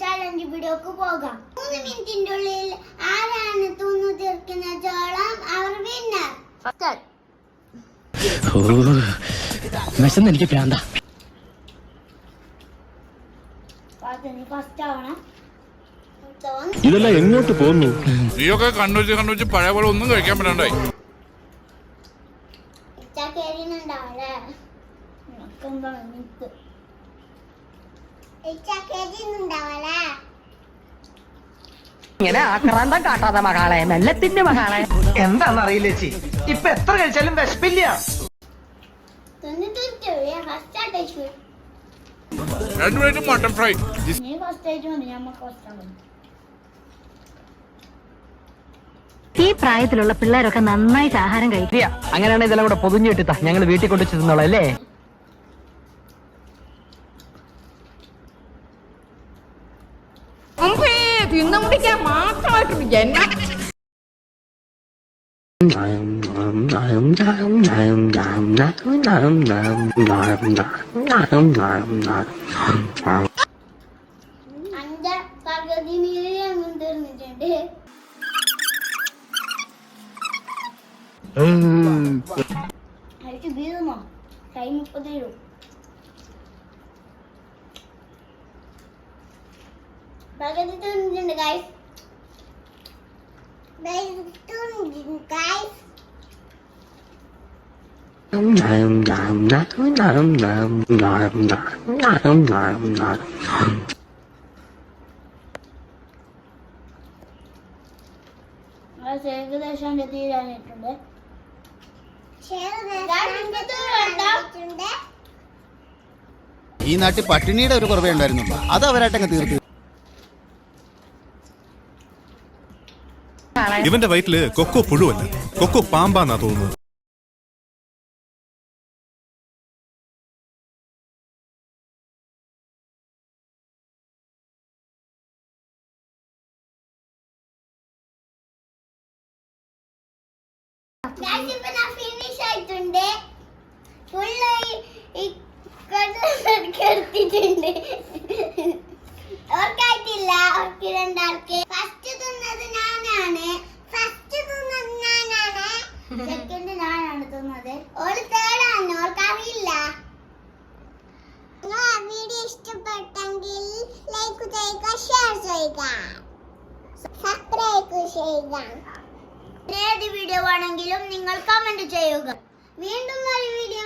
Challenge വീഡിയോക്ക് പോകാം. മൂന്ന് മിനിറ്റിന്റെ ഉള്ളിൽ ആരാണ് തൂന്നു തീർക്കുന്ന ചോളം? അവർ വിന്നർ എനിക്ക് പ്രാന്ത. ഇതെല്ലാം എങ്ങോട്ട് പോകുന്നു നീയൊക്കെ കണ്ണുവച്ച് കണ്ണുവച്ച് പഴയ പോലെ ഒന്നും കഴിക്കാൻ പറ്റണ്ടായി. ഇച്ചാക്കേരിന്നുണ്ടാവല്ലേ ഇങ്ങനെ ആക്രാന്തം കാട്ടാതെ മകളെ മെല്ലത്തിന്റെ മകളെ. എന്താണെന്നറിയില്ല ചേച്ചി. ഇപ്പൊ എത്ര കഴിച്ചാലും വിശപ്പില്ല. രണ്ട് പ്ലേറ്റ് മട്ടൺ ഫ്രൈ ഈ പ്രായത്തിലുള്ള പിള്ളേരൊക്കെ നന്നായിട്ട് ആഹാരം കഴിക്കുക അങ്ങനെയാണെങ്കിൽ ഇതെല്ലാം കൂടെ പൊതിഞ്ഞിട്ടാ ഞങ്ങൾ വീട്ടിൽ കൊണ്ടു ചെന്നോളാം അല്ലേ? തിന്നുമുടിക്കാൻ മാത്രമായിട്ട് എന്നാ അഞ്ച് പകുതി മീഡിയം തീർന്നിട്ടുണ്ട് അഴിച്ച് വീഴുമോ കൈ മുപ്പത് തരും പകുതി ഗൈസ് ഏകദേശം തീരാനായിട്ടുണ്ട് ഈ നാട്ടിൽ പട്ടിണിയുടെ ഒരു കുറവേ ഉണ്ടായിരുന്നുള്ളൂ. അത് അവരായിട്ടങ്ങ് തീർത്തു ഇവന്റെ വയറ്റിൽ കൊക്കോ പുഴുവല്ല. കൊക്കോ പാമ്പാന്നാ തോന്നുന്നത്. ഫിനിഷ് ആയിട്ടുണ്ട്. ഫുള്ള് എടുത്തിട്ടുണ്ട്. ഓൾ വീഡിയോ ഇഷ്ടപ്പെട്ടെങ്കിൽ ലൈക്ക് ചെയ്യുക ഷെയർ ചെയ്യുക. സബ്സ്ക്രൈബ് ചെയ്യുക. ഏത് വീഡിയോ ആണെങ്കിലും നിങ്ങൾ കമന്റ് ചെയ്യുക. വീണ്ടും ഒരു വീഡിയോ